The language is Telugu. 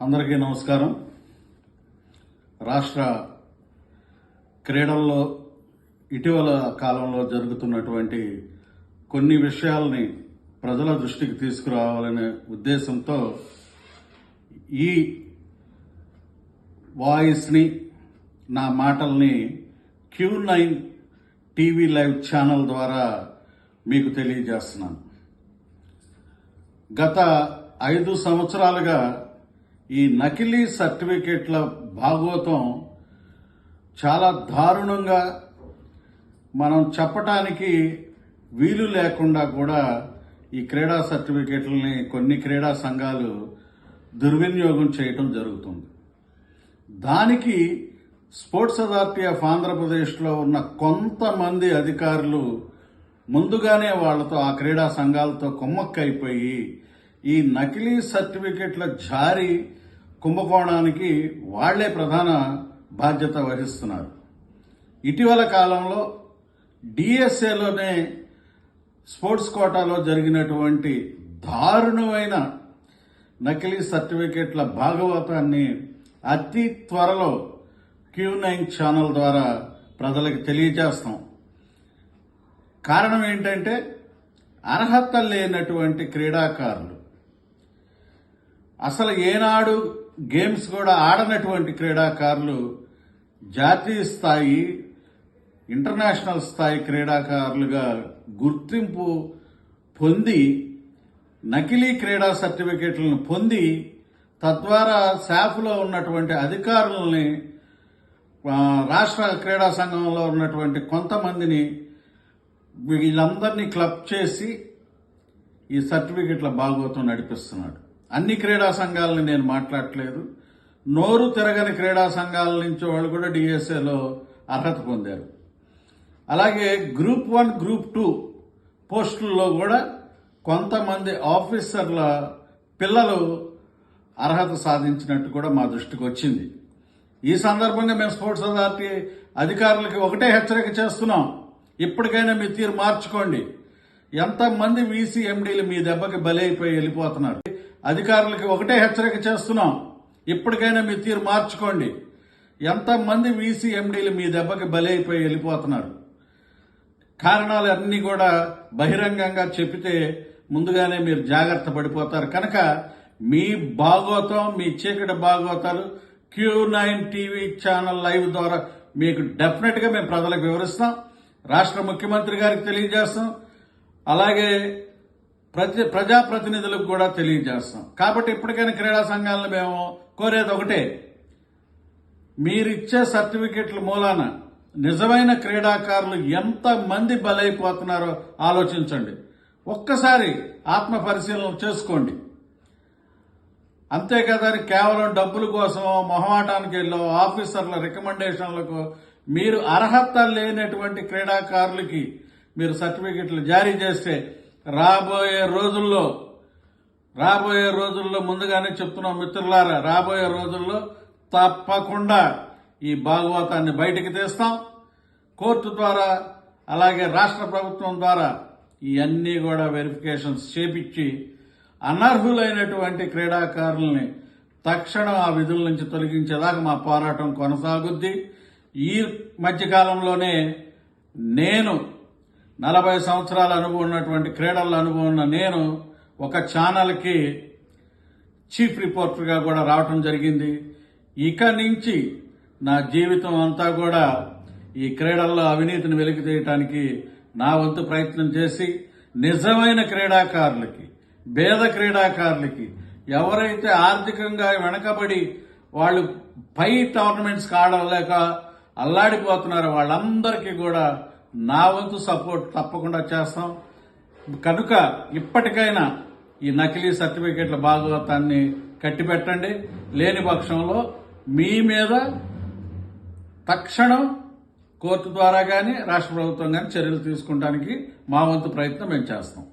అందరికీ నమస్కారం. రాష్ట్ర క్రీడల్లో ఇటీవల కాలంలో జరుగుతున్నటువంటి కొన్ని విషయాల్ని ప్రజల దృష్టికి తీసుకురావాలనే ఉద్దేశంతో ఈ వాయిస్ని నా మాటల్ని Q nine TV live channel ద్వారా మీకు తెలియజేస్తున్నాను. గత ఐదు సంవత్సరాలుగా ఈ నకిలీ సర్టిఫికేట్ల భాగోతం చాలా దారుణంగా మనం చెప్పటానికి వీలు లేకుండా కూడా ఈ క్రీడా సర్టిఫికేట్లని కొన్ని క్రీడా సంఘాలు దుర్వినియోగం చేయటం జరుగుతుంది. దానికి స్పోర్ట్స్ అథారిటీ ఆఫ్ ఆంధ్రప్రదేశ్లో ఉన్న కొంతమంది అధికారులు ముందుగానే వాళ్ళతో ఆ క్రీడా సంఘాలతో కుమ్మక్కైపోయి ఈ నకిలీ సర్టిఫికెట్ల జారీ కుంభకోణానికి వాళ్ళే ప్రధాన బాధ్యత వహిస్తున్నారు. ఇటీవల కాలంలో డిఎస్ఏలోనే స్పోర్ట్స్ కోటాలో జరిగినటువంటి దారుణమైన నకిలీ సర్టిఫికెట్ల భాగవతాన్ని అతి త్వరలో క్యూ నైన్ ఛానల్ ద్వారా ప్రజలకు తెలియజేస్తాం. కారణం ఏంటంటే అర్హత లేనటువంటి క్రీడాకారులు అసలు ఏనాడు గేమ్స్ కూడా ఆడనటువంటి క్రీడాకారులు జాతీయ స్థాయి ఇంటర్నేషనల్ స్థాయి క్రీడాకారులుగా గుర్తింపు పొంది నకిలీ క్రీడా సర్టిఫికేట్లను పొంది తద్వారా శాఫ్లో ఉన్నటువంటి అధికారులని రాష్ట్ర క్రీడా సంఘంలో ఉన్నటువంటి కొంతమందిని వీళ్ళందరినీ క్లబ్ చేసి ఈ సర్టిఫికెట్ల బాగోతం నడిపిస్తున్నాడు. అన్ని క్రీడా సంఘాలని నేను మాట్లాడట్లేదు. నోరు తిరగని క్రీడా సంఘాల నుంచి వాళ్ళు కూడా డిఎస్ఏలో అర్హత పొందారు. అలాగే గ్రూప్ వన్ గ్రూప్ టూ పోస్టుల్లో కూడా కొంతమంది ఆఫీసర్ల పిల్లలు అర్హత సాధించినట్టు కూడా మా దృష్టికి వచ్చింది. ఈ సందర్భంగా మేము స్పోర్ట్స్ అథారిటీ అధికారులకి ఒకటే హెచ్చరిక చేస్తున్నాం. ఇప్పటికైనా మీ తీరు మార్చుకోండి. ఎంతమంది వీసీ ఎండీలు మీ దెబ్బకి బలైపోయి వెళ్ళిపోతున్నారు? అధికారులకి ఒకటే హెచ్చరిక చేస్తున్నాం. ఇప్పటికైనా మీ తీరు మార్చుకోండి. ఎంతమంది వీసీ ఎండీలు మీ దెబ్బకి బలైపోయి వెళ్ళిపోతున్నారు? కారణాలు అన్నీ కూడా బహిరంగంగా చెప్పితే ముందుగానే మీరు జాగ్రత్త పడిపోతారు. కనుక మీ భాగోతం మీ చీకటి భాగోతాలు Q nine TV channel live ద్వారా మీకు డెఫినెట్గా మేము ప్రజలకు వివరిస్తాం. రాష్ట్ర ముఖ్యమంత్రి గారికి తెలియజేస్తాం. అలాగే ప్రజా ప్రజాప్రతినిధులకు కూడా తెలియజేస్తాం కాబట్టి ఇప్పటికైనా క్రీడా సంఘాలను మేము కోరేది ఒకటే. మీరిచ్చే సర్టిఫికెట్ల మూలాన నిజమైన క్రీడాకారులు ఎంత మంది బలైపోతున్నారో ఆలోచించండి. ఒక్కసారి ఆత్మ పరిశీలన చేసుకోండి. అంతే కదా అని కేవలం డబ్బుల కోసం మొహమాటానికి వెళ్ళో ఆఫీసర్ల రికమెండేషన్లకు మీరు అర్హత లేనటువంటి క్రీడాకారులకి మీరు సర్టిఫికెట్లు జారీ చేస్తే రాబోయే రోజుల్లో రాబోయే రోజుల్లో ముందుగానే చెప్తున్నాం మిత్రులారా రాబోయే రోజుల్లో తప్పకుండా ఈ భాగవతాన్ని బయటికి తీస్తాం. కోర్టు ద్వారా అలాగే రాష్ట్ర ప్రభుత్వం ద్వారా ఇవన్నీ కూడా వెరిఫికేషన్స్ చేపించి అనర్హులైనటువంటి క్రీడాకారుల్ని తక్షణం ఆ విధుల నుంచి తొలగించేదాకా మా పోరాటం కొనసాగుద్ది. ఈ మధ్యకాలంలోనే నేను నలభై సంవత్సరాల అనుభవం ఉన్నటువంటి క్రీడల అనుభవం ఉన్న నేను ఒక ఛానల్కి చీఫ్ రిపోర్టర్గా కూడా రావటం జరిగింది. ఇక నుంచి నా జీవితం అంతా కూడా ఈ క్రీడల్లో అవినీతిని వెలికి తీయటానికి నా వంతు ప్రయత్నం చేసి నిజమైన క్రీడాకారులకి భేద క్రీడాకారులకి ఎవరైతే ఆర్థికంగా వెనకబడి వాళ్ళు పై టోర్నమెంట్స్ ఆడలేక అల్లాడిపోతున్నారో వాళ్ళందరికీ కూడా నా వంతు సపోర్ట్ తప్పకుండా చేస్తాం. కనుక ఇప్పటికైనా ఈ నకిలీ సర్టిఫికేట్ల భాగవతాన్ని కట్టిపెట్టండి. లేని పక్షంలో మీ మీద తక్షణం కోర్టు ద్వారా కానీ రాష్ట్ర ప్రభుత్వం కానీ చర్యలు తీసుకుంటానికి మా వంతు ప్రయత్నం మేము చేస్తాం.